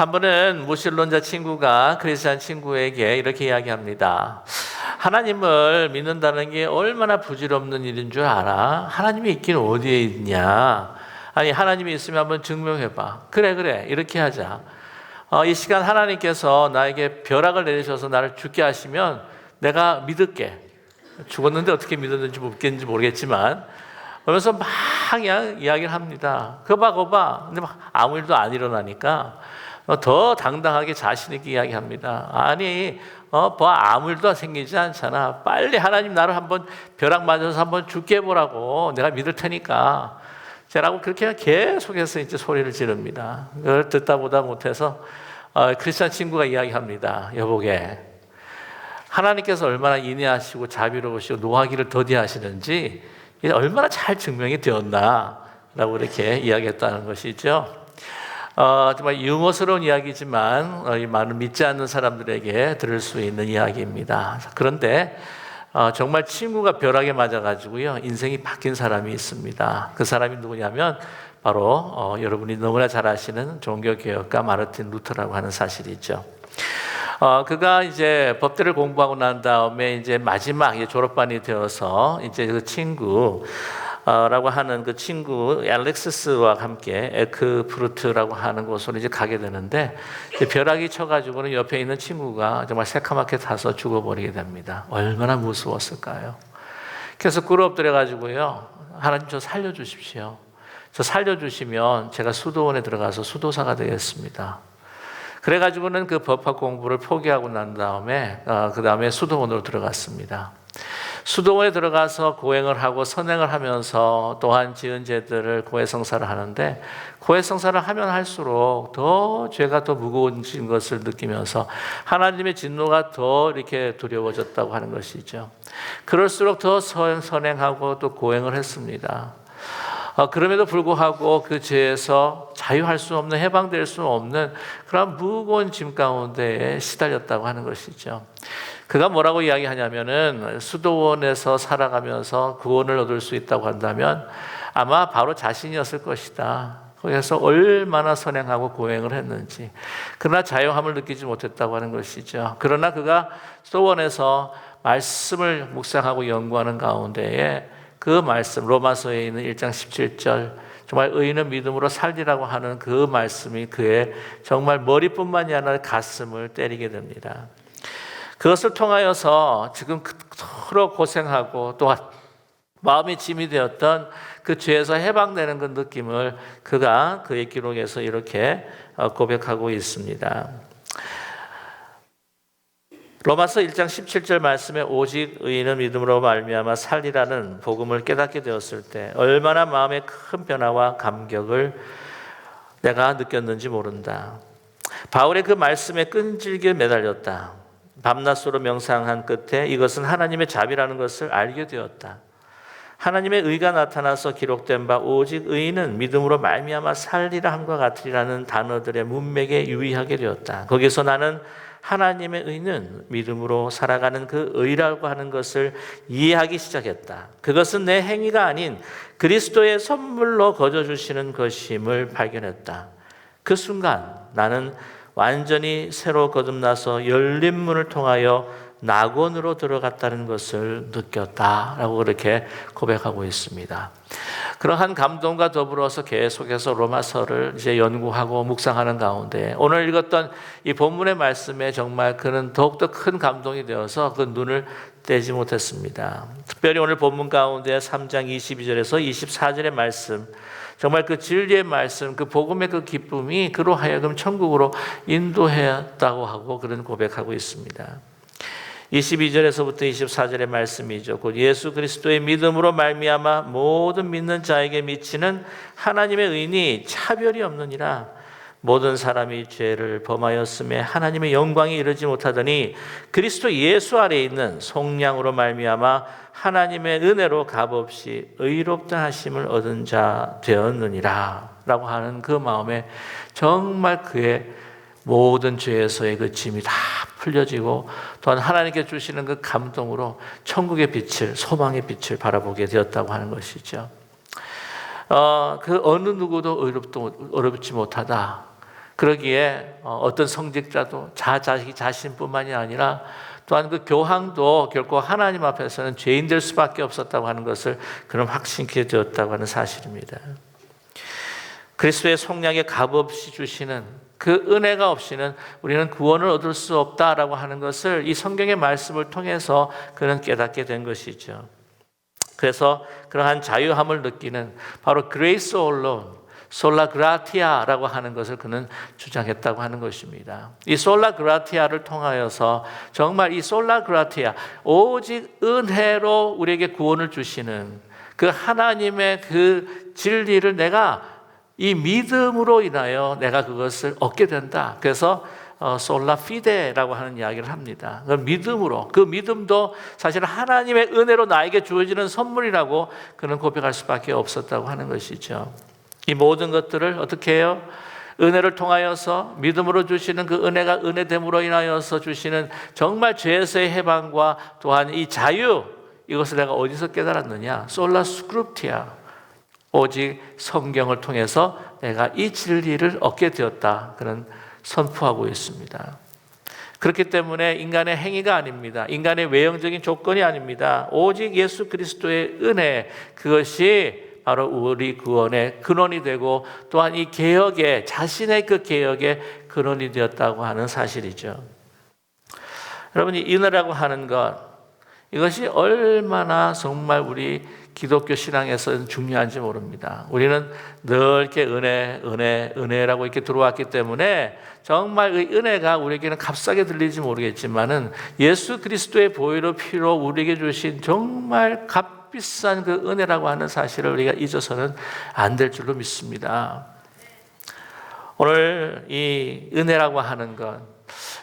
한 번은 무신론자 친구가 크리스찬 친구에게 이렇게 이야기합니다. 하나님을 믿는다는 게 얼마나 부질없는 일인 줄 알아? 하나님이 있긴 어디에 있냐? 아니, 하나님이 있으면 한번 증명해봐. 그래, 그래. 이렇게 하자. 어, 이 시간 하나님께서 나에게 벼락을 내리셔서 나를 죽게 하시면 내가 믿을게. 죽었는데 어떻게 믿었는지 묻겠는지 모르겠지만 그러면서 막 이야기를 합니다. 그봐 그봐. 근데 막 아무 일도 안 일어나니까 더 당당하게 자신 있게 이야기합니다. 아니 어, 뭐 아무 일도 생기지 않잖아. 빨리 하나님 나를 한번 벼락 맞아서 한번 죽게 해보라고 내가 믿을 테니까. 라고 그렇게 계속해서 이제 소리를 지릅니다. 그걸 듣다 보다 못해서 어, 크리스찬 친구가 이야기합니다. 여보게 하나님께서 얼마나 인내하시고 자비로우시고 노하기를 더디하시는지 얼마나 잘 증명이 되었나 라고 이렇게 이야기했다는 것이죠. 어, 정말 유머스러운 이야기지만 어, 이 많은 믿지 않는 사람들에게 들을 수 있는 이야기입니다. 그런데 어, 정말 친구가 벼락에 맞아가지고요 인생이 바뀐 사람이 있습니다. 그 사람이 누구냐면 바로 어, 여러분이 너무나 잘 아시는 종교개혁가 마르틴 루터라고 하는 사실이죠. 어, 그가 이제 법대를 공부하고 난 다음에 이제 마지막 이제 졸업반이 되어서 이제 그 친구 어, 라고 하는 그 친구 알렉시스와 함께 에크프루트라고 하는 곳으로 이제 가게 되는데 이제 벼락이 쳐가지고는 옆에 있는 친구가 정말 새카맣게 타서 죽어버리게 됩니다. 얼마나 무서웠을까요? 그래서 꿇어 엎드려 가지고요 하나님 저 살려주십시오. 저 살려주시면 제가 수도원에 들어가서 수도사가 되겠습니다. 그래가지고는 그 법학 공부를 포기하고 난 다음에 어, 그 다음에 수도원으로 들어갔습니다. 수도원에 들어가서 고행을 하고 선행을 하면서 또한 지은 죄들을 고해성사를 하는데 고해성사를 하면 할수록 더 죄가 더 무거워진 것을 느끼면서 하나님의 진노가 더 이렇게 두려워졌다고 하는 것이죠. 그럴수록 더 선행하고 또 고행을 했습니다. 어, 그럼에도 불구하고 그 죄에서 자유할 수 없는 해방될 수 없는 그런 무거운 짐 가운데에 시달렸다고 하는 것이죠. 그가 뭐라고 이야기하냐면은 수도원에서 살아가면서 구원을 얻을 수 있다고 한다면 아마 바로 자신이었을 것이다. 거기서 얼마나 선행하고 고행을 했는지. 그러나 자유함을 느끼지 못했다고 하는 것이죠. 그러나 그가 수도원에서 말씀을 묵상하고 연구하는 가운데에 그 말씀, 로마서에 있는 1장 17절, 정말 의인은 믿음으로 살리라고 하는 그 말씀이 그의 정말 머리뿐만이 아니라 가슴을 때리게 됩니다. 그것을 통하여서 지금 그토록 고생하고 또 마음이 짐이 되었던 그 죄에서 해방되는 그 느낌을 그가 그의 기록에서 이렇게 어, 고백하고 있습니다. 로마서 1장 17절 말씀에 오직 의인은 믿음으로 말미암아 살리라는 복음을 깨닫게 되었을 때 얼마나 마음의 큰 변화와 감격을 내가 느꼈는지 모른다. 바울의 그 말씀에 끈질게 매달렸다. 밤낮으로 명상한 끝에 이것은 하나님의 자비라는 것을 알게 되었다. 하나님의 의가 나타나서 기록된 바 오직 의인은 믿음으로 말미암아 살리라 함과 같으리라는 단어들의 문맥에 유의하게 되었다. 거기서 나는 하나님의 의는 믿음으로 살아가는 그 의라고 하는 것을 이해하기 시작했다. 그것은 내 행위가 아닌 그리스도의 선물로 거저 주시는 것임을 발견했다. 그 순간 나는 완전히 새로 거듭나서 열린 문을 통하여 낙원으로 들어갔다는 것을 느꼈다라고 그렇게 고백하고 있습니다. 그러한 감동과 더불어서 계속해서 로마서를 이제 연구하고 묵상하는 가운데 오늘 읽었던 이 본문의 말씀에 정말 그는 더욱더 큰 감동이 되어서 그 눈을 떼지 못했습니다. 특별히 오늘 본문 가운데 3장 22절에서 24절의 말씀 정말 그 진리의 말씀, 그 복음의 그 기쁨이 그로 하여금 천국으로 인도했다고 하고 그런 고백하고 있습니다. 22절에서부터 24절의 말씀이죠. 곧 예수 그리스도의 믿음으로 말미암아 모든 믿는 자에게 미치는 하나님의 의니 차별이 없느니라. 모든 사람이 죄를 범하였음에 하나님의 영광이 이르지 못하더니 그리스도 예수 아래 있는 속량으로 말미암아 하나님의 은혜로 값없이 의롭다 하심을 얻은 자 되었느니라라고 하는 그 마음에 정말 그의 모든 죄에서의 그 짐이 다 풀려지고 또한 하나님께 주시는 그 감동으로 천국의 빛을 소망의 빛을 바라보게 되었다고 하는 것이죠. 어, 그 어느 누구도 의롭도 어렵지 못하다. 그러기에 어, 어떤 성직자도 자 자기 자신뿐만이 아니라 또한 그 교황도 결코 하나님 앞에서는 죄인 될 수밖에 없었다고 하는 것을 그런 확신케 되었다고 하는 사실입니다. 그리스도의 속량에 값없이 주시는 그 은혜가 없이는 우리는 구원을 얻을 수 없다라고 하는 것을 이 성경의 말씀을 통해서 그는 깨닫게 된 것이죠. 그래서 그러한 자유함을 느끼는 바로 grace alone, 솔라 그라티아라고 하는 것을 그는 주장했다고 하는 것입니다. 이 솔라 그라티아를 통하여서 정말 이 솔라 그라티아 오직 은혜로 우리에게 구원을 주시는 그 하나님의 그 진리를 내가 이 믿음으로 인하여 내가 그것을 얻게 된다. 그래서 어, 솔라 피데라고 하는 이야기를 합니다. 그 믿음으로 그 믿음도 사실 하나님의 은혜로 나에게 주어지는 선물이라고 그는 고백할 수밖에 없었다고 하는 것이죠. 이 모든 것들을 어떻게 해요? 은혜를 통하여서 믿음으로 주시는 그 은혜가 은혜됨으로 인하여서 주시는 정말 죄에서의 해방과 또한 이 자유 이것을 내가 어디서 깨달았느냐? 솔라 스크룹티아 오직 성경을 통해서 내가 이 진리를 얻게 되었다. 그런 선포하고 있습니다. 그렇기 때문에 인간의 행위가 아닙니다. 인간의 외형적인 조건이 아닙니다. 오직 예수 그리스도의 은혜 그것이 바로 우리 구원의 근원이 되고 또한 이 개혁의 자신의 그 개혁의 근원이 되었다고 하는 사실이죠. 여러분 이 은혜라고 하는 것 이것이 얼마나 정말 우리 기독교 신앙에서는 중요한지 모릅니다. 우리는 늘 이렇게 은혜, 은혜, 은혜라고 이렇게 들어왔기 때문에 정말 그 은혜가 우리에게는 값싸게 들리지 모르겠지만은 예수 그리스도의 보혈의 피로 우리에게 주신 정말 값 비싼 그 은혜라고 하는 사실을 우리가 잊어서는 안 될 줄로 믿습니다. 오늘 이 은혜라고 하는 것,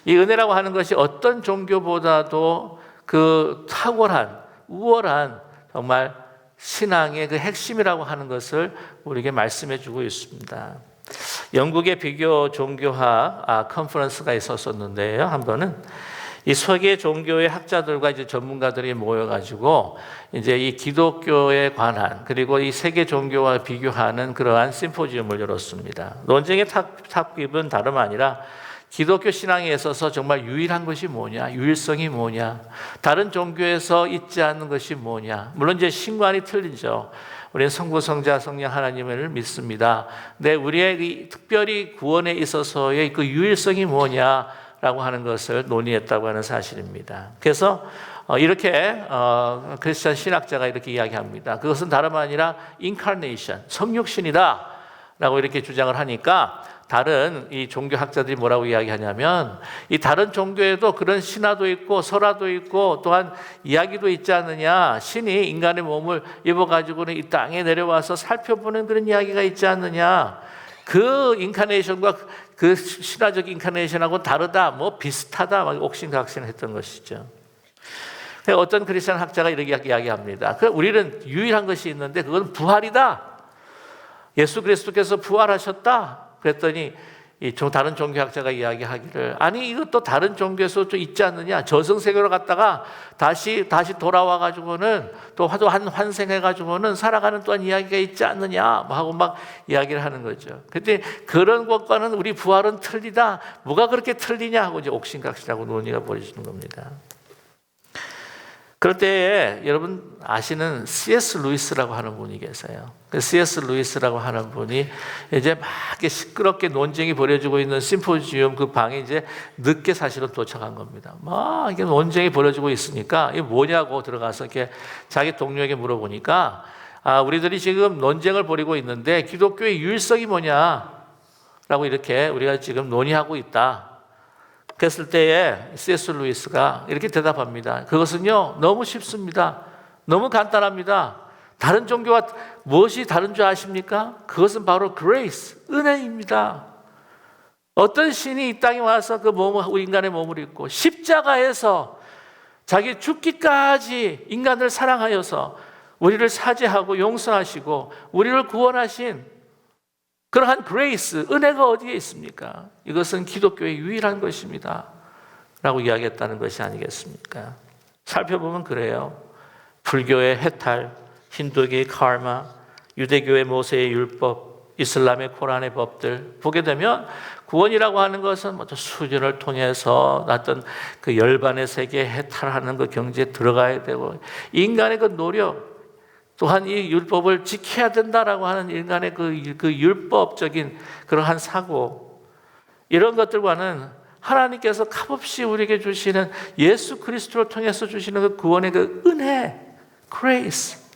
이 은혜라고 하는 것이 어떤 종교보다도 그 탁월한, 우월한 정말 신앙의 그 핵심이라고 하는 것을 우리에게 말씀해 주고 있습니다. 영국의 비교 종교학 아, 컨퍼런스가 있었었는데요. 한 번은 이 세계 종교의 학자들과 이제 전문가들이 모여가지고 이제 이 기독교에 관한 그리고 이 세계 종교와 비교하는 그러한 심포지움을 열었습니다. 논쟁의 탑, 탑입은 다름 아니라 기독교 신앙에 있어서 정말 유일한 것이 뭐냐? 유일성이 뭐냐? 다른 종교에서 있지 않는 것이 뭐냐? 물론 이제 신관이 틀리죠. 우리는 성부, 성자, 성령 하나님을 믿습니다. 근데 우리의 특별히 구원에 있어서의 그 유일성이 뭐냐 라고 하는 것을 논의했다고 하는 사실입니다. 그래서 어, 이렇게 어, 크리스천 신학자가 이렇게 이야기합니다. 그것은 다름 아니라 인카네이션, 성육신이다 라고 이렇게 주장을 하니까 다른 이 종교 학자들이 뭐라고 이야기하냐면 이 다른 종교에도 그런 신화도 있고 설화도 있고 또한 이야기도 있지 않느냐 신이 인간의 몸을 입어 가지고는 이 땅에 내려와서 살펴보는 그런 이야기가 있지 않느냐 그 인카네이션과 그 신화적 인카네이션하고 다르다 뭐 비슷하다 막 옥신각신했던 것이죠. 어떤 크리스천 학자가 이렇게 이야기합니다. 그 우리는 유일한 것이 있는데 그건 부활이다. 예수 그리스도께서 부활하셨다. 그랬더니 이 다른 종교학자가 이야기하기를 아니 이것도 다른 종교에서 좀 있지 않느냐 저승세계로 갔다가 다시 다시 돌아와 가지고는 또 한 환생해 가지고는 살아가는 또한 이야기가 있지 않느냐 뭐 하고 막 이야기를 하는 거죠. 그때 그런 것과는 우리 부활은 틀리다. 뭐가 그렇게 틀리냐 하고 이제 옥신각신하고 논의가 벌어지는 겁니다. 그럴 때에 여러분 아시는 C.S. 루이스라고 하는 분이 계세요. 그 C.S. 루이스라고 하는 분이 이제 막 시끄럽게 논쟁이 벌어지고 있는 심포지움 그 방에 이제 늦게 사실은 도착한 겁니다. 막 이게 논쟁이 벌어지고 있으니까 이게 뭐냐고 들어가서 이렇게 자기 동료에게 물어보니까 아, 우리들이 지금 논쟁을 벌이고 있는데 기독교의 유일성이 뭐냐? 라고 이렇게 우리가 지금 논의하고 있다. 그랬을 때에 C.S. 루이스가 이렇게 대답합니다. 그것은요, 너무 쉽습니다. 너무 간단합니다. 다른 종교와 무엇이 다른 줄 아십니까? 그것은 바로 grace, 은혜입니다. 어떤 신이 이 땅에 와서 그 몸을, 인간의 몸을 입고 십자가에서 자기 죽기까지 인간을 사랑하여서 우리를 사죄하고 용서하시고 우리를 구원하신 그러한 그레이스, 은혜가 어디에 있습니까? 이것은 기독교의 유일한 것입니다. 라고 이야기했다는 것이 아니겠습니까? 살펴보면 그래요. 불교의 해탈, 힌두교의 카르마, 유대교의 모세의 율법, 이슬람의 코란의 법들 보게 되면 구원이라고 하는 것은 먼저 수련을 통해서 어떤 그 열반의 세계에 해탈하는 그 경지에 들어가야 되고 인간의 그 노력 또한 이 율법을 지켜야 된다라고 하는 인간의 그, 그 율법적인 그러한 사고 이런 것들과는 하나님께서 값없이 우리에게 주시는 예수 그리스도를 통해서 주시는 그 구원의 그 은혜, grace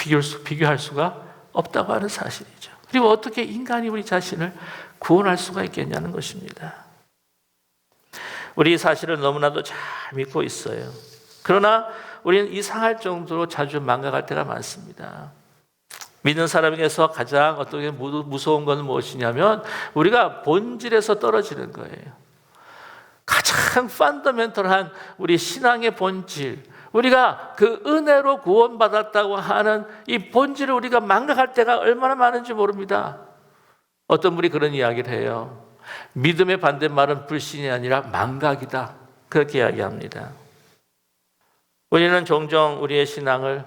비교할, 수가 없다고 하는 사실이죠. 그리고 어떻게 인간이 우리 자신을 구원할 수가 있겠냐는 것입니다. 우리 이 사실을 너무나도 잘 믿고 있어요. 그러나 우리는 이상할 정도로 자주 망각할 때가 많습니다. 믿는 사람에게서 가장 어떻게 무서운 것은 무엇이냐면 우리가 본질에서 떨어지는 거예요. 가장 펀더멘털한 우리 신앙의 본질, 우리가 그 은혜로 구원받았다고 하는 이 본질을 우리가 망각할 때가 얼마나 많은지 모릅니다. 어떤 분이 그런 이야기를 해요. 믿음의 반대말은 불신이 아니라 망각이다. 그렇게 이야기합니다. 우리는 종종 우리의 신앙을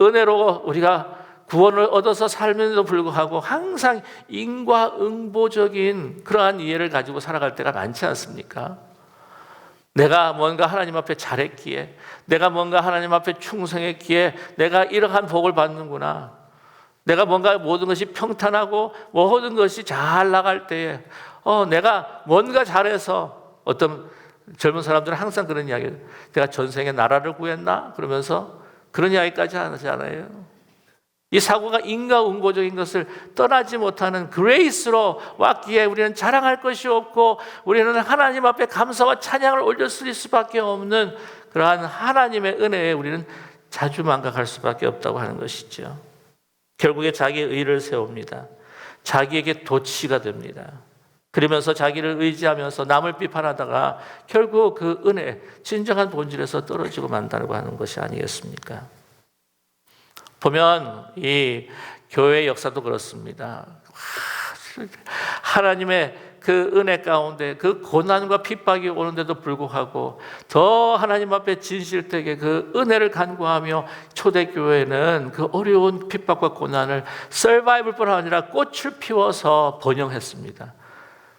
은혜로 우리가 구원을 얻어서 살면서도 불구하고 항상 인과응보적인 그러한 이해를 가지고 살아갈 때가 많지 않습니까? 내가 뭔가 하나님 앞에 잘했기에, 내가 뭔가 하나님 앞에 충성했기에 내가 이러한 복을 받는구나. 내가 뭔가 모든 것이 평탄하고 모든 것이 잘 나갈 때에, 어, 내가 뭔가 잘해서 어떤 젊은 사람들은 항상 그런 이야기, 내가 전생에 나라를 구했나? 그러면서 그런 이야기까지 하잖아요. 이 사고가 인과응보적인 것을 떠나지 못하는 그레이스로 왔기에 우리는 자랑할 것이 없고 우리는 하나님 앞에 감사와 찬양을 올렸을 수밖에 없는 그러한 하나님의 은혜에 우리는 자주 망각할 수밖에 없다고 하는 것이죠. 결국에 자기의 의를 세웁니다. 자기에게 도치가 됩니다. 그러면서 자기를 의지하면서 남을 비판하다가 결국 그 은혜, 진정한 본질에서 떨어지고 만다고 하는 것이 아니겠습니까? 보면 이 교회 역사도 그렇습니다. 하나님의 그 은혜 가운데 그 고난과 핍박이 오는데도 불구하고 더 하나님 앞에 진실되게 그 은혜를 간구하며 초대교회는 그 어려운 핍박과 고난을 서바이벌뿐 아니라 꽃을 피워서 번영했습니다.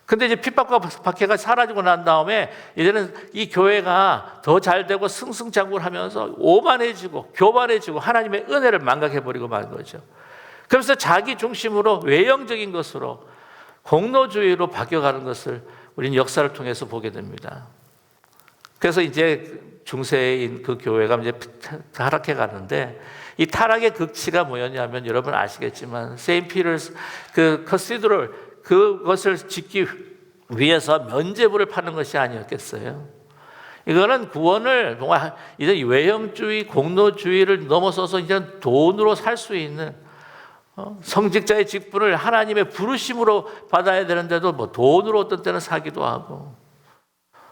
근데 이제 핍박과 박해가 사라지고 난 다음에 이제는 이 교회가 더 잘 되고 승승장구하면서 오만해지고 교만해지고 하나님의 은혜를 망각해버리고 만 거죠. 그래서 자기 중심으로 외형적인 것으로 공로주의로 바뀌어가는 것을 우리는 역사를 통해서 보게 됩니다. 그래서 이제 중세인 그 교회가 이제 타락해 가는데 이 타락의 극치가 뭐였냐면 여러분 아시겠지만 세인 피터스 그 커시드럴 그것을 짓기 위해서 면제부를 파는 것이 아니었겠어요. 이거는 구원을 정말 이제 외형주의, 공로주의를 넘어서서 이제 돈으로 살 수 있는 어, 성직자의 직분을 하나님의 부르심으로 받아야 되는데도 뭐 돈으로 어떤 때는 사기도 하고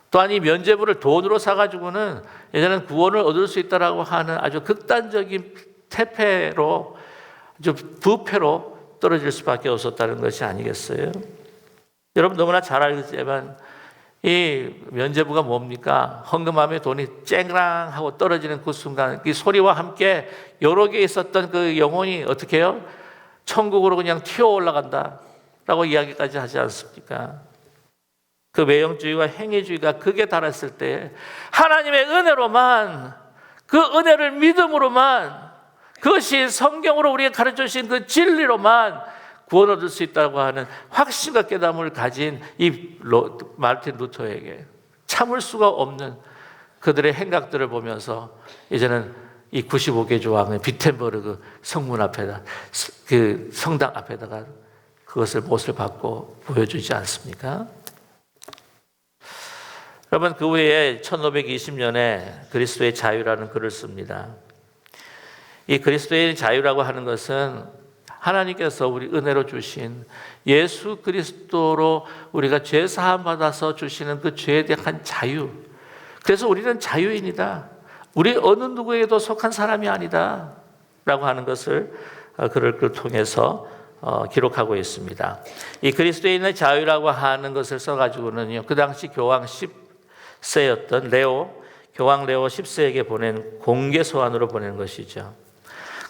또한 이 면제부를 돈으로 사가지고는 예전에는 구원을 얻을 수 있다라고 하는 아주 극단적인 태폐로 아주 부패로 떨어질 수밖에 없었다는 것이 아니겠어요? 여러분 너무나 잘 알겠지만 이 면제부가 뭡니까? 헌금함에 돈이 쨍랑 하고 떨어지는 그 순간 이 소리와 함께 여러 개 있었던 그 영혼이 어떻게 해요? 천국으로 그냥 튀어 올라간다 라고 이야기까지 하지 않습니까? 그 외형주의와 행위주의가 극에 달했을 때 하나님의 은혜로만 그 은혜를 믿음으로만 그것이 성경으로 우리가 가르쳐 주신 그 진리로만 구원 얻을 수 있다고 하는 확신과 깨달음을 가진 이 마르틴 루터에게 참을 수가 없는 그들의 행각들을 보면서 이제는 이 95개 조항의 비텐버르그 성문 앞에다 그 성당 앞에다가 그것을 못을 받고 보여주지 않습니까? 여러분 그 후에 1520년에 그리스도의 자유라는 글을 씁니다. 이 그리스도의 자유라고 하는 것은 하나님께서 우리 은혜로 주신 예수 그리스도로 우리가 죄 사함 받아서 주시는 그 죄에 대한 자유. 그래서 우리는 자유인이다. 우리 어느 누구에게도 속한 사람이 아니다. 라고 하는 것을 어, 그를 그 통해서 어, 기록하고 있습니다. 이 그리스도인의 자유라고 하는 것을 써가지고는요, 그 당시 교황 10세였던 레오, 교황 레오 10세에게 보낸 공개 소환으로 보낸 것이죠.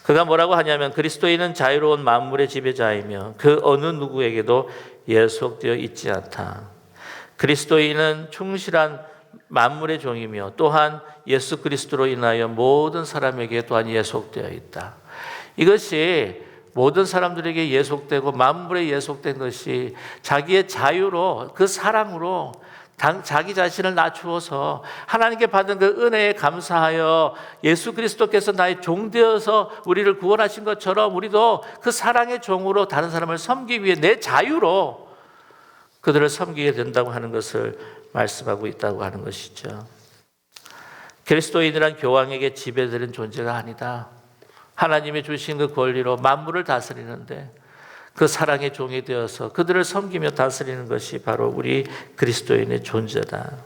그가 뭐라고 하냐면 그리스도인은 자유로운 만물의 지배자이며 그 어느 누구에게도 예속되어 있지 않다. 그리스도인은 충실한 만물의 종이며 또한 예수 그리스도로 인하여 모든 사람에게 또한 예속되어 있다. 이것이 모든 사람들에게 예속되고 만물에 예속된 것이 자기의 자유로 그 사랑으로 당- 자기 자신을 낮추어서 하나님께 받은 그 은혜에 감사하여 예수 그리스도께서 나의 종 되어서 우리를 구원하신 것처럼 우리도 그 사랑의 종으로 다른 사람을 섬기기 위해 내 자유로 그들을 섬기게 된다고 하는 것을 말씀하고 있다고 하는 것이죠. 그리스도인이란 교황에게 지배되는 존재가 아니다. 하나님이 주신 그 권리로 만물을 다스리는데 그 사랑의 종이 되어서 그들을 섬기며 다스리는 것이 바로 우리 그리스도인의 존재다.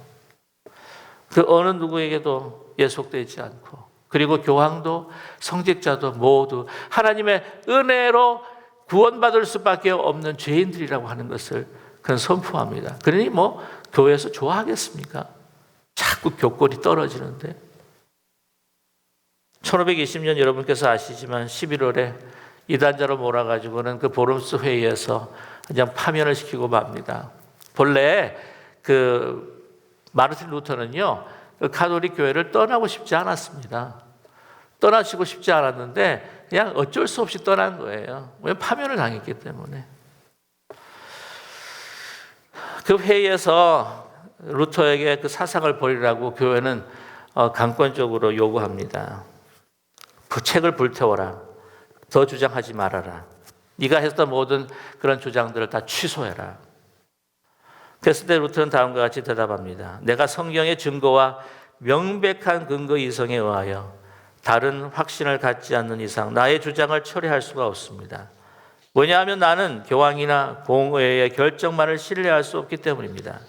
그 어느 누구에게도 예속되지 않고 그리고 교황도 성직자도 모두 하나님의 은혜로 구원받을 수밖에 없는 죄인들이라고 하는 것을 그는 선포합니다. 그러니 뭐 교회에서 좋아하겠습니까? 자꾸 교권이 떨어지는데 1520년 여러분께서 아시지만 11월에 이단자로 몰아가지고는 그 보름스 회의에서 그냥 파면을 시키고 맙니다. 본래 그 마르틴 루터는요, 그 가톨릭 교회를 떠나고 싶지 않았습니다. 떠나시고 싶지 않았는데 그냥 어쩔 수 없이 떠난 거예요. 왜 파면을 당했기 때문에. 그 회의에서 루터에게 그 사상을 버리라고 교회는 어, 강권적으로 요구합니다. 그 책을 불태워라. 더 주장하지 말아라. 네가 했던 모든 그런 주장들을 다 취소해라. 그랬을 때 루터는 다음과 같이 대답합니다. 내가 성경의 증거와 명백한 근거 이성에 의하여 다른 확신을 갖지 않는 이상 나의 주장을 철회할 수가 없습니다. 왜냐하면 나는 교황이나 공의의 결정만을 신뢰할 수 없기 때문입니다.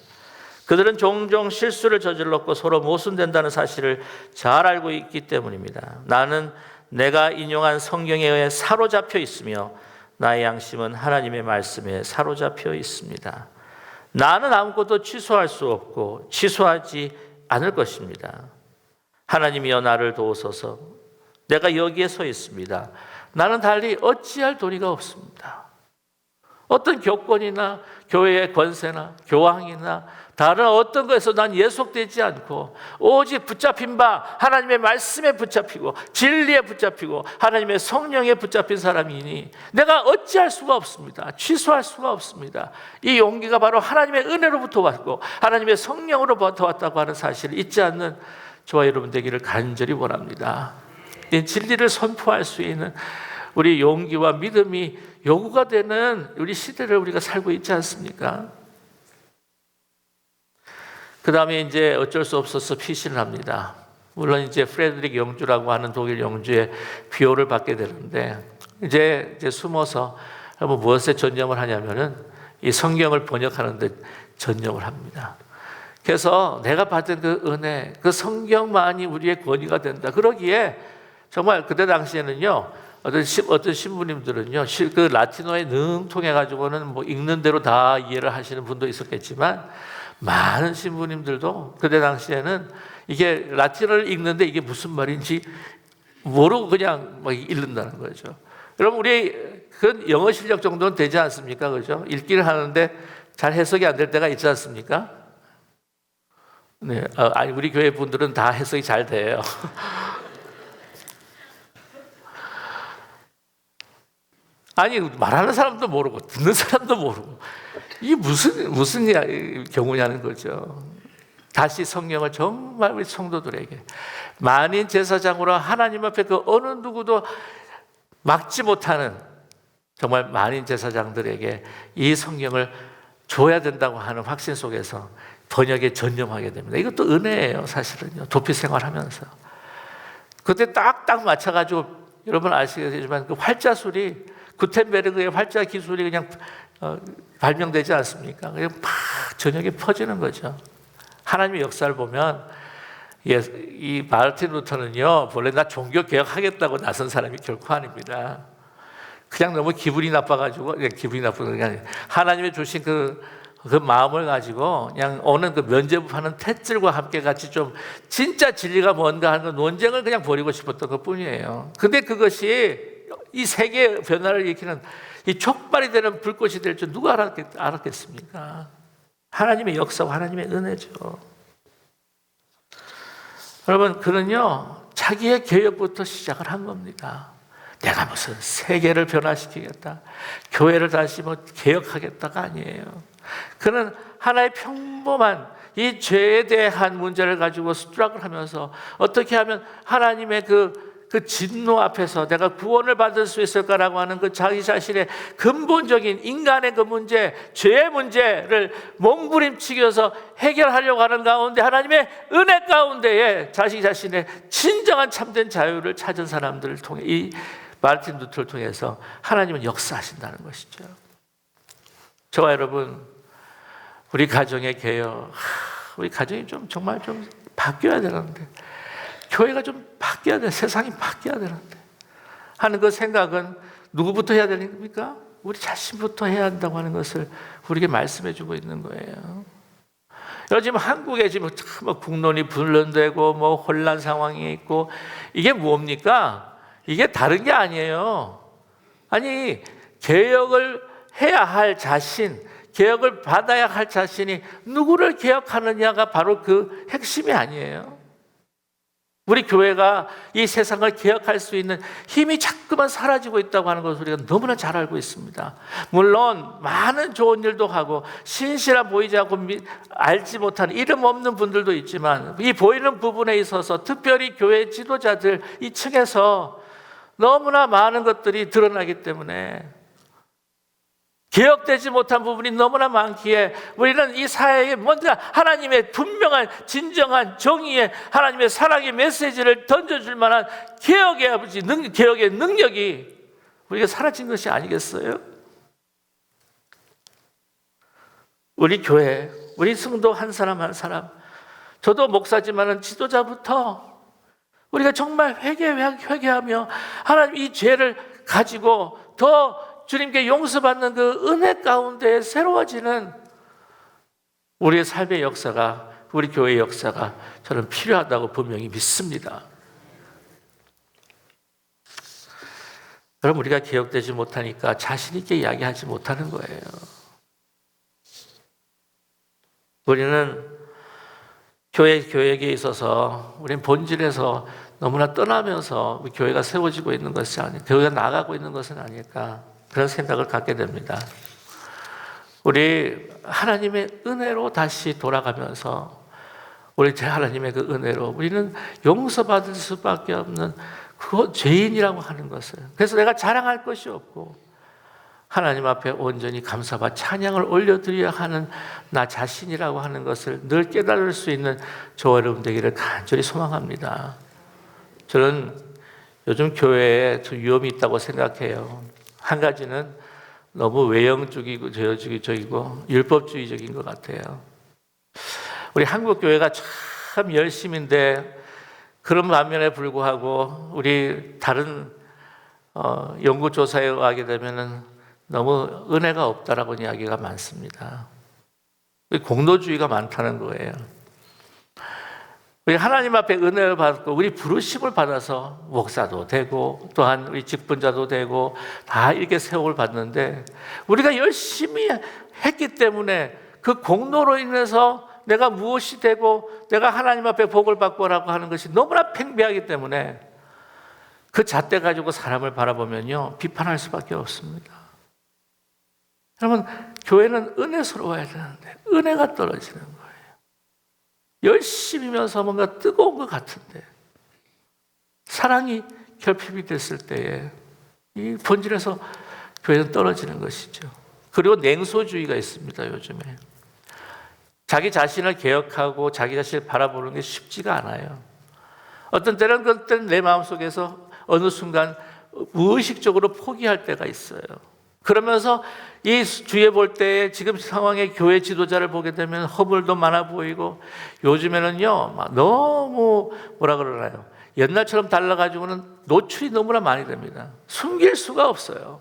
그들은 종종 실수를 저질렀고 서로 모순된다는 사실을 잘 알고 있기 때문입니다. 나는 내가 인용한 성경에 의해 사로잡혀 있으며 나의 양심은 하나님의 말씀에 사로잡혀 있습니다. 나는 아무것도 취소할 수 없고 취소하지 않을 것입니다. 하나님이여 나를 도우소서. 내가 여기에 서 있습니다. 나는 달리 어찌할 도리가 없습니다. 어떤 교권이나 교회의 권세나 교황이나 다른 어떤 것에서 난 예속되지 않고 오직 붙잡힌 바 하나님의 말씀에 붙잡히고 진리에 붙잡히고 하나님의 성령에 붙잡힌 사람이니 내가 어찌할 수가 없습니다. 취소할 수가 없습니다. 이 용기가 바로 하나님의 은혜로부터 왔고 하나님의 성령으로부터 왔다고 하는 사실을 잊지 않는 저와 여러분 되기를 간절히 원합니다. 이 진리를 선포할 수 있는 우리 용기와 믿음이 요구가 되는 우리 시대를 우리가 살고 있지 않습니까? 그 다음에 이제 어쩔 수 없어서 피신을 합니다. 물론 이제 프레드릭 영주라고 하는 독일 영주의 비호를 받게 되는데 이제 이제 숨어서 뭐 무엇에 전념을 하냐면은 이 성경을 번역하는데 전념을 합니다. 그래서 내가 받은 그 은혜, 그 성경만이 우리의 권위가 된다. 그러기에 정말 그때 당시에는요, 어떤, 시, 어떤 신부님들은요, 시- 그 라틴어에 능통해 가지고는 뭐 읽는 대로 다 이해를 하시는 분도 있었겠지만, 많은 신부님들도 그때 당시에는 이게 라틴어를 읽는데 이게 무슨 말인지 모르고 그냥 막 읽는다는 거죠. 여러분, 우리 그 영어 실력 정도는 되지 않습니까? 그죠? 읽기를 하는데 잘 해석이 안 될 때가 있지 않습니까? 네, 어, 아니 우리 교회 분들은 다 해석이 잘 돼요. 아니 말하는 사람도 모르고 듣는 사람도 모르고 이게 무슨 무슨 야- 경우냐는 거죠. 다시 성령을 정말 우리 성도들에게 만인 제사장으로 하나님 앞에 그 어느 누구도 막지 못하는 정말 만인 제사장들에게 이 성경을 줘야 된다고 하는 확신 속에서 번역에 전념하게 됩니다. 이것도 은혜예요, 사실은요. 도피 생활하면서. 그때 딱딱 맞춰가지고 여러분 아시겠지만 그 활자술이 구텐베르그의 활자 기술이 그냥 어, 발명되지 않습니까? 그냥 팍 저녁에 퍼지는 거죠. 하나님의 역사를 보면 예, 이 마르틴 루터는요 원래 나 종교 개혁하겠다고 나선 사람이 결코 아닙니다. 그냥 너무 기분이 나빠가지고 그냥 기분이 나쁜 게 아니에요. 하나님의 주신 그 그 마음을 가지고 그냥 오는 그 면제부하는 탯들과 함께 같이 좀 진짜 진리가 뭔가 하는 그 논쟁을 그냥 벌이고 싶었던 것 뿐이에요. 근데 그것이 이 세계 변화를 일으키는 이 촉발이 되는 불꽃이 될 줄 누가 알았겠, 알았겠습니까? 하나님의 역사와 하나님의 은혜죠. 여러분, 그는요, 자기의 개혁부터 시작을 한 겁니다. 내가 무슨 세계를 변화시키겠다. 교회를 다시 뭐 개혁하겠다가 아니에요. 그는 하나의 평범한 이 죄에 대한 문제를 가지고 스트락을 하면서 어떻게 하면 하나님의 그, 그 진노 앞에서 내가 구원을 받을 수 있을까라고 하는 그 자기 자신의 근본적인 인간의 그 문제, 죄의 문제를 몸부림치면서 해결하려고 하는 가운데 하나님의 은혜 가운데에 자기 자신의 진정한 참된 자유를 찾은 사람들을 통해 이 마르틴 루터를 통해서 하나님은 역사하신다는 것이죠. 저와 여러분, 우리 가정의 개혁, 우리 가정이 좀 정말 좀 바뀌어야 되는데, 교회가 좀 바뀌어야 돼, 세상이 바뀌어야 되는데 하는 그 생각은 누구부터 해야 되는 겁니까? 우리 자신부터 해야 한다고 하는 것을 우리에게 말씀해 주고 있는 거예요. 요즘 한국에 지금 뭐 국론이 분란되고 뭐 혼란 상황이 있고 이게 뭡니까? 이게 다른 게 아니에요. 아니, 개혁을 해야 할 자신, 개혁을 받아야 할 자신이 누구를 개혁하느냐가 바로 그 핵심이 아니에요. 우리 교회가 이 세상을 개혁할 수 있는 힘이 자꾸만 사라지고 있다고 하는 것을 우리가 너무나 잘 알고 있습니다. 물론 많은 좋은 일도 하고 신실하 보이지 않고 알지 못하는 이름 없는 분들도 있지만 이 보이는 부분에 있어서 특별히 교회 지도자들 이 층에서 너무나 많은 것들이 드러나기 때문에 개혁되지 못한 부분이 너무나 많기에 우리는 이 사회에 먼저 하나님의 분명한 진정한 정의의 하나님의 사랑의 메시지를 던져줄 만한 개혁의 아버지 능, 개혁의 능력이 우리가 사라진 것이 아니겠어요? 우리 교회, 우리 성도 한 사람 한 사람, 저도 목사지만은 지도자부터 우리가 정말 회개 회개하며 하나님 이 죄를 가지고 더 주님께 용서받는 그 은혜 가운데 새로워지는 우리의 삶의 역사가 우리 교회의 역사가 저는 필요하다고 분명히 믿습니다. 그럼 우리가 개혁되지 못하니까 자신 있게 이야기하지 못하는 거예요. 우리는 교회 교역에 있어서 우리는 본질에서 너무나 떠나면서 교회가 세워지고 있는 것이 아니, 교회가 나가고 있는 것은 아닐까 그런 생각을 갖게 됩니다. 우리 하나님의 은혜로 다시 돌아가면서 우리 제 하나님의 그 은혜로 우리는 용서받을 수밖에 없는 그 죄인이라고 하는 것을 그래서 내가 자랑할 것이 없고 하나님 앞에 온전히 감사와 찬양을 올려드려야 하는 나 자신이라고 하는 것을 늘 깨달을 수 있는 저와 여러분 되기를 간절히 소망합니다. 저는 요즘 교회에 위험이 있다고 생각해요. 한 가지는 너무 외형적이고 제어주의적이고 율법주의적인 것 같아요. 우리 한국 교회가 참 열심인데 그런 반면에 불구하고 우리 다른 어, 연구조사에 의하게 되면은 너무 은혜가 없다라고 이야기가 많습니다. 공로주의가 많다는 거예요. 우리 하나님 앞에 은혜를 받고 우리 부르심을 받아서 목사도 되고 또한 우리 직분자도 되고 다 이렇게 세움을 받는데 우리가 열심히 했기 때문에 그 공로로 인해서 내가 무엇이 되고 내가 하나님 앞에 복을 받고라고 하는 것이 너무나 팽배하기 때문에 그 잣대 가지고 사람을 바라보면요 비판할 수밖에 없습니다. 여러분 교회는 은혜스러워야 되는데 은혜가 떨어지는 거예요. 열심히면서 뭔가 뜨거운 것 같은데 사랑이 결핍이 됐을 때에 이 본질에서 교회는 떨어지는 것이죠. 그리고 냉소주의가 있습니다, 요즘에. 자기 자신을 개혁하고 자기 자신을 바라보는 게 쉽지가 않아요. 어떤 때는 그때 내 마음속에서 어느 순간 무의식적으로 포기할 때가 있어요. 그러면서 이 주위에 볼 때 지금 상황의 교회 지도자를 보게 되면 허물도 많아 보이고 요즘에는요 너무 뭐라 그러나요 옛날처럼 달라가지고는 노출이 너무나 많이 됩니다. 숨길 수가 없어요.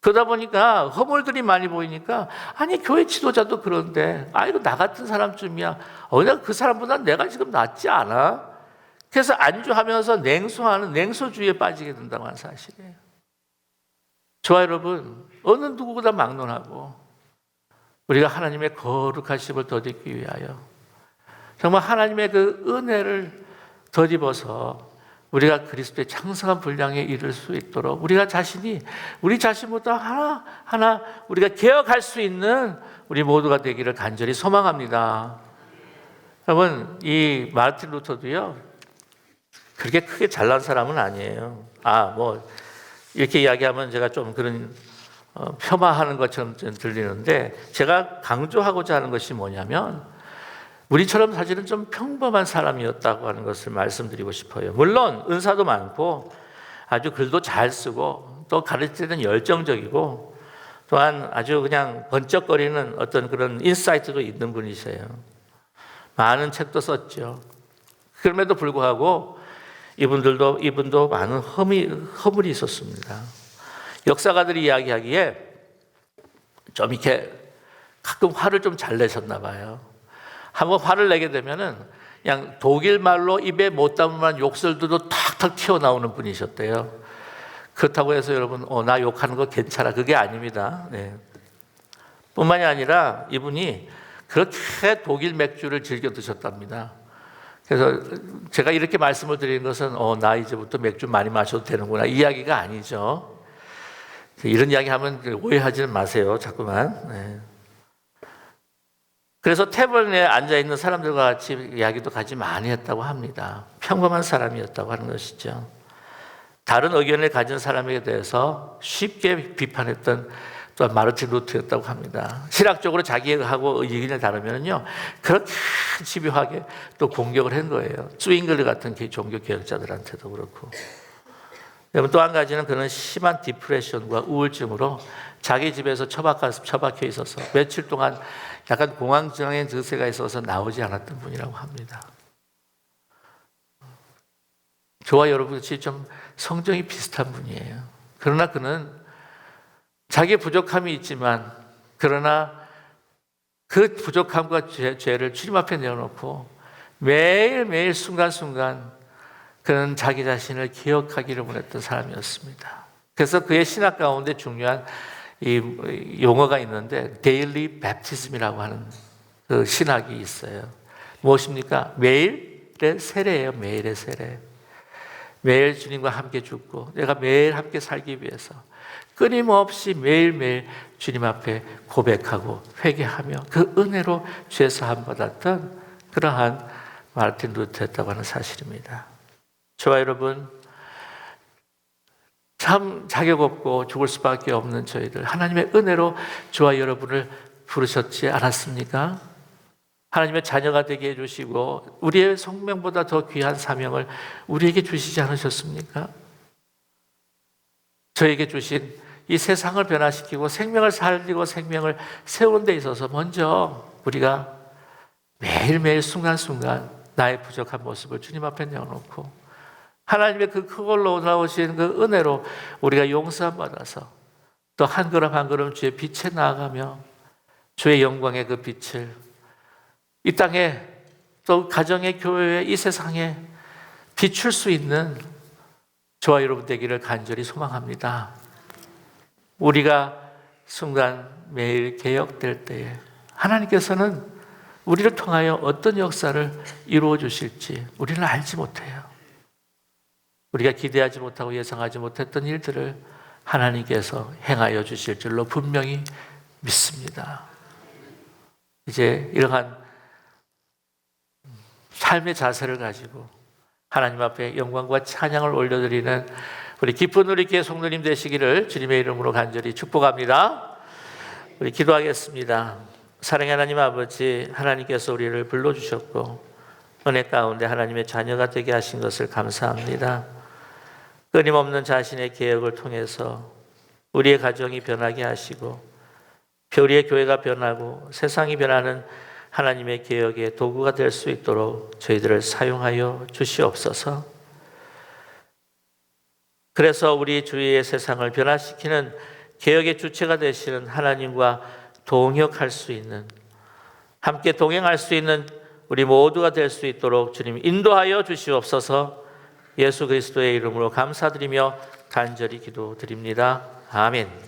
그러다 보니까 허물들이 많이 보이니까 아니 교회 지도자도 그런데 아 이거 나 같은 사람쯤이야. 어, 내가 그 사람보다 내가 지금 낫지 않아? 그래서 안주하면서 냉소하는 냉소주의에 빠지게 된다고 하는 사실이에요. 좋아 여러분 어느 누구보다 막론하고 우리가 하나님의 거룩하심을 덧입기 위하여 정말 하나님의 그 은혜를 덧입어서 우리가 그리스도의 창성한 분량에 이를 수 있도록 우리가 자신이 우리 자신부터 하나 하나 우리가 개혁할 수 있는 우리 모두가 되기를 간절히 소망합니다. 여러분 이 마르틴 루터도요 그렇게 크게 잘난 사람은 아니에요. 아뭐 이렇게 이야기하면 제가 좀 그런 어, 폄하하는 것처럼 좀 들리는데 제가 강조하고자 하는 것이 뭐냐면 우리처럼 사실은 좀 평범한 사람이었다고 하는 것을 말씀드리고 싶어요. 물론 은사도 많고 아주 글도 잘 쓰고 또 가르칠 때는 열정적이고 또한 아주 그냥 번쩍거리는 어떤 그런 인사이트도 있는 분이세요. 많은 책도 썼죠. 그럼에도 불구하고 이분들도 이분도 많은 허미, 허물이 있었습니다. 역사가들이 이야기하기에 좀 이렇게 가끔 화를 좀 잘 내셨나 봐요. 한번 화를 내게 되면은 그냥 독일 말로 입에 못 담을 욕설들도 탁탁 튀어나오는 분이셨대요. 그렇다고 해서 여러분, 어, 나 욕하는 거 괜찮아. 그게 아닙니다. 네. 뿐만이 아니라 이분이 그렇게 독일 맥주를 즐겨 드셨답니다. 그래서 제가 이렇게 말씀을 드리는 것은 어, 나 이제부터 맥주 많이 마셔도 되는구나 이야기가 아니죠. 이런 이야기 하면 오해하지는 마세요. 자꾸만. 네. 그래서 태블릿에 앉아 있는 사람들과 같이 이야기도 같이 많이 했다고 합니다. 평범한 사람이었다고 하는 것이죠. 다른 의견을 가진 사람에게 대해서 쉽게 비판했던 또한 마르틴 루트였다고 합니다. 신학적으로 자기하고 의견을 다르면요, 그렇게 집요하게 또 공격을 한 거예요. 쭈잉글 같은 종교 개혁자들한테도 그렇고. 여러분 또 한 가지는 그는 심한 디프레션과 우울증으로 자기 집에서 처박혀, 있어서 며칠 동안 약간 공황장애 증세가 있어서 나오지 않았던 분이라고 합니다. 저와 여러분같이 좀 성정이 비슷한 분이에요. 그러나 그는 자기 부족함이 있지만 그러나 그 부족함과 죄, 를 주님 앞에 내어놓고 매일매일 순간순간 그는 자기 자신을 기억하기를 원했던 사람이었습니다. 그래서 그의 신학 가운데 중요한 이 용어가 있는데 데일리 베프티즘이라고 하는 그 신학이 있어요. 무엇입니까? 매일의 세례예요. 매일의 세례. 매일 주님과 함께 죽고 내가 매일 함께 살기 위해서 끊임없이 매일매일 주님 앞에 고백하고 회개하며 그 은혜로 죄 사함 받았던 그러한 마르틴 루터였다고 하는 사실입니다. 저와 여러분 참 자격 없고 죽을 수밖에 없는 저희들 하나님의 은혜로 저와 여러분을 부르셨지 않았습니까? 하나님의 자녀가 되게 해주시고 우리의 성명보다 더 귀한 사명을 우리에게 주시지 않으셨습니까? 저에게 주신 이 세상을 변화시키고 생명을 살리고 생명을 세우는 데 있어서 먼저 우리가 매일매일 순간순간 나의 부족한 모습을 주님 앞에 내어놓고 하나님의 그 크걸로 올라오신 그 은혜로 우리가 용서 받아서 또 한 걸음 한 걸음 주의 빛에 나아가며 주의 영광의 그 빛을 이 땅에 또 가정의 교회에 이 세상에 비출 수 있는 저와 여러분 되기를 간절히 소망합니다. 우리가 순간 매일 개혁될 때에 하나님께서는 우리를 통하여 어떤 역사를 이루어 주실지 우리는 알지 못해요. 우리가 기대하지 못하고 예상하지 못했던 일들을 하나님께서 행하여 주실 줄로 분명히 믿습니다. 이제 이러한 삶의 자세를 가지고 하나님 앞에 영광과 찬양을 올려드리는 우리 기쁜 우리 교회 성도님 되시기를 주님의 이름으로 간절히 축복합니다. 우리 기도하겠습니다. 사랑의 하나님 아버지, 하나님께서 우리를 불러주셨고, 은혜 가운데 하나님의 자녀가 되게 하신 것을 감사합니다. 끊임없는 자신의 계획을 통해서 우리의 가정이 변하게 하시고, 우리의 교회가 변하고 세상이 변하는 하나님의 개혁의 도구가 될 수 있도록 저희들을 사용하여 주시옵소서. 그래서 우리 주위의 세상을 변화시키는 개혁의 주체가 되시는 하나님과 동역할 수 있는 함께 동행할 수 있는 우리 모두가 될 수 있도록 주님 인도하여 주시옵소서 예수 그리스도의 이름으로 감사드리며 간절히 기도드립니다. 아멘.